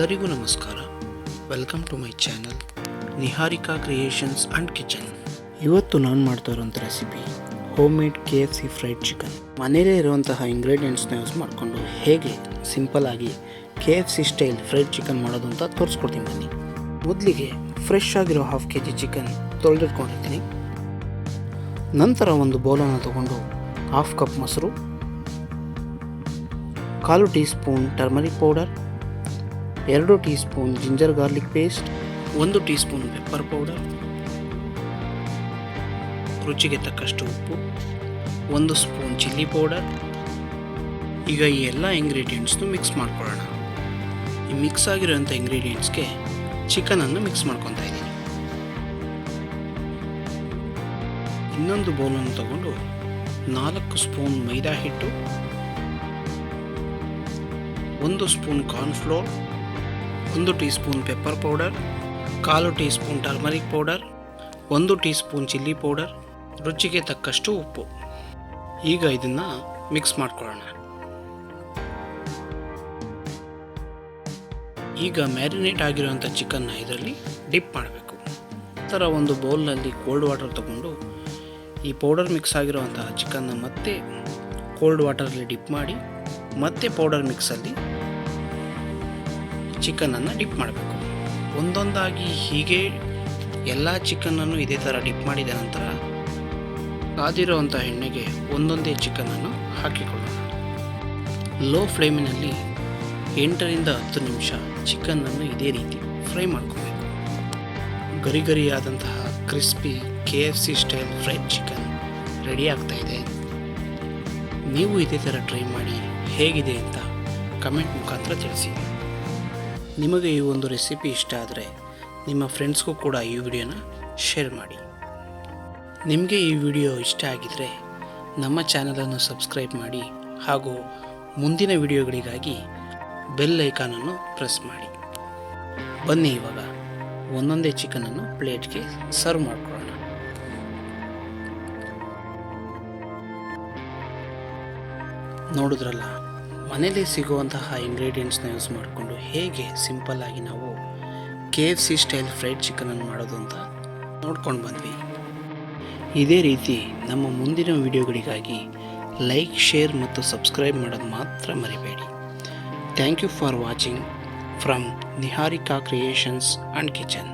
ಎಲ್ಲರಿಗೂ ನಮಸ್ಕಾರ. Welcome to my channel Niharika creations and kitchen ಇವತ್ತು ನಾನು ಮಾಡ್ತಾ ಇರೋಂಥ recipe home made K F C fried chicken ಮನೆಯಲ್ಲೇ ಇರುವಂತಹ ಇಂಗ್ರೀಡಿಯೆಂಟ್ಸ್ನ ಯೂಸ್ ಮಾಡಿಕೊಂಡು ಹೇಗೆ ಸಿಂಪಲ್ ಆಗಿ K F C style fried chicken ಮಾಡೋದು ಅಂತ ತೋರಿಸ್ಕೊಡ್ತೀನಿ ಬನ್ನಿ. ಮೊದಲಿಗೆ ಫ್ರೆಶ್ ಆಗಿರೋ ಹಾಫ್ ಕೆ ಜಿ ಚಿಕನ್ ತೊಳೆದಿಟ್ಕೊಂಡಿರ್ತೀನಿ. ನಂತರ ಒಂದು ಬೌಲನ್ನು ತಗೊಂಡು ಹಾಫ್ ಕಪ್ ಮೊಸರು, ಕಾಲು ಟೀ ಸ್ಪೂನ್ ಟರ್ಮರಿಕ್ ಪೌಡರ್ ಎರಡು teaspoon ginger garlic paste, ಒಂದು ಟೀ ಸ್ಪೂನ್ ಪೆಪ್ಪರ್ ಪೌಡರ್ ರುಚಿಗೆ ತಕ್ಕಷ್ಟು ಉಪ್ಪು, ಒಂದು ಸ್ಪೂನ್ ಚಿಲ್ಲಿ ಪೌಡರ್ ಈಗ ಈ ಎಲ್ಲ ಇಂಗ್ರೀಡಿಯೆಂಟ್ಸ್ನು ಮಿಕ್ಸ್ ಮಾಡ್ಕೊಳ್ಳೋಣ. ಈ ಮಿಕ್ಸ್ ಆಗಿರೋಂಥ ಇಂಗ್ರೀಡಿಯೆಂಟ್ಸ್ಗೆ ಚಿಕನನ್ನು ಮಿಕ್ಸ್ ಮಾಡ್ಕೊತಾ ಇದ್ದೀನಿ. ಇನ್ನೊಂದು ಬೌಲನ್ನು ತಗೊಂಡು ನಾಲ್ಕು ಸ್ಪೂನ್ ಮೈದಾ ಹಿಟ್ಟು, ಒಂದು ಸ್ಪೂನ್ ಕಾರ್ನ್ಫ್ಲೋರ್ ಒಂದು ಟೀ ಸ್ಪೂನ್ ಪೆಪ್ಪರ್ ಪೌಡರ್ ಕಾಲು ಟೀ ಸ್ಪೂನ್ ಟರ್ಮರಿಕ್ ಪೌಡರ್ ಒಂದು ಟೀ ಸ್ಪೂನ್ ಚಿಲ್ಲಿ ಪೌಡರ್ ರುಚಿಗೆ ತಕ್ಕಷ್ಟು ಉಪ್ಪು. ಈಗ ಇದನ್ನು ಮಿಕ್ಸ್ ಮಾಡ್ಕೊಳ್ಳೋಣ. ಈಗ ಮ್ಯಾರಿನೇಟ್ ಆಗಿರುವಂಥ ಚಿಕನ್ನ ಇದರಲ್ಲಿ ಡಿಪ್ ಮಾಡಬೇಕು. ಥರ ಒಂದು ಬೌಲ್ನಲ್ಲಿ ಕೋಲ್ಡ್ ವಾಟರ್ ತಗೊಂಡು ಈ ಪೌಡರ್ ಮಿಕ್ಸ್ ಆಗಿರುವಂತಹ ಚಿಕನ್ನ ಮತ್ತೆ ಕೋಲ್ಡ್ ವಾಟರಲ್ಲಿ ಡಿಪ್ ಮಾಡಿ, ಮತ್ತೆ ಪೌಡರ್ ಮಿಕ್ಸಲ್ಲಿ ಚಿಕನನ್ನು ಡಿಪ್ ಮಾಡಬೇಕು. ಒಂದೊಂದಾಗಿ ಹೀಗೆ ಎಲ್ಲ ಚಿಕನನ್ನು ಇದೇ ಥರ ಡಿಪ್ ಮಾಡಿದ ನಂತರ ಕಾದಿರುವಂಥ ಎಣ್ಣೆಗೆ ಒಂದೊಂದೇ ಚಿಕನನ್ನು ಹಾಕಿಕೊಳ್ಳೋಣ. ಲೋ ಫ್ಲೇಮಿನಲ್ಲಿ ಎಂಟರಿಂದ ಹತ್ತು ನಿಮಿಷ ಚಿಕನನ್ನು ಇದೇ ರೀತಿ ಫ್ರೈ ಮಾಡ್ಕೋಬೇಕು. ಗರಿ ಗರಿಯಾದಂತಹ crispy K F C style fried chicken ready ಆಗ್ತಾ ಇದೆ. ನೀವು ಇದೇ ಥರ ಟ್ರೈ ಮಾಡಿ ಹೇಗಿದೆ ಅಂತ ಕಮೆಂಟ್ ಮುಖಾಂತರ ತಿಳಿಸಿ. ನಿಮಗೆ ಈ ಒಂದು ರೆಸಿಪಿ ಇಷ್ಟ ಆದರೆ ನಿಮ್ಮ ಫ್ರೆಂಡ್ಸ್ಗೂ ಕೂಡ ಈ ವಿಡಿಯೋನ ಶೇರ್ ಮಾಡಿ. ನಿಮಗೆ ಈ ವಿಡಿಯೋ ಇಷ್ಟ ಆಗಿದ್ದರೆ ನಮ್ಮ ಚಾನಲನ್ನು ಸಬ್ಸ್ಕ್ರೈಬ್ ಮಾಡಿ ಹಾಗೂ ಮುಂದಿನ ವಿಡಿಯೋಗಳಿಗಾಗಿ ಬೆಲ್ ಐಕಾನನ್ನು ಪ್ರೆಸ್ ಮಾಡಿ. ಬನ್ನಿ ಇವಾಗ ಒಂದೊಂದೇ ಚಿಕನನ್ನು ಪ್ಲೇಟ್ಗೆ ಸರ್ವ್ ಮಾಡಿಕೊಳ್ಳೋಣ. ನೋಡಿದ್ರಲ್ಲ ಮನೇಲಿ ಸಿಗುವಂತಹ ಇಂಗ್ರೀಡಿಯೆಂಟ್ಸ್ನ ಯೂಸ್ ಮಾಡಿಕೊಂಡು ಹೇಗೆ ಸಿಂಪಲ್ ಆಗಿ ನಾವು K F C style fried ಚಿಕನನ್ನು ಮಾಡೋದು ಅಂತ ನೋಡ್ಕೊಂಡು ಬಂದ್ವಿ. ಇದೇ ರೀತಿ ನಮ್ಮ ಮುಂದಿನ ವಿಡಿಯೋಗಳಿಗಾಗಿ ಲೈಕ್ ಶೇರ್ ಮತ್ತು ಸಬ್ಸ್ಕ್ರೈಬ್ ಮಾಡೋದು ಮಾತ್ರ ಮರಿಬೇಡಿ. Thank you for watching from Niharika creations and kitchen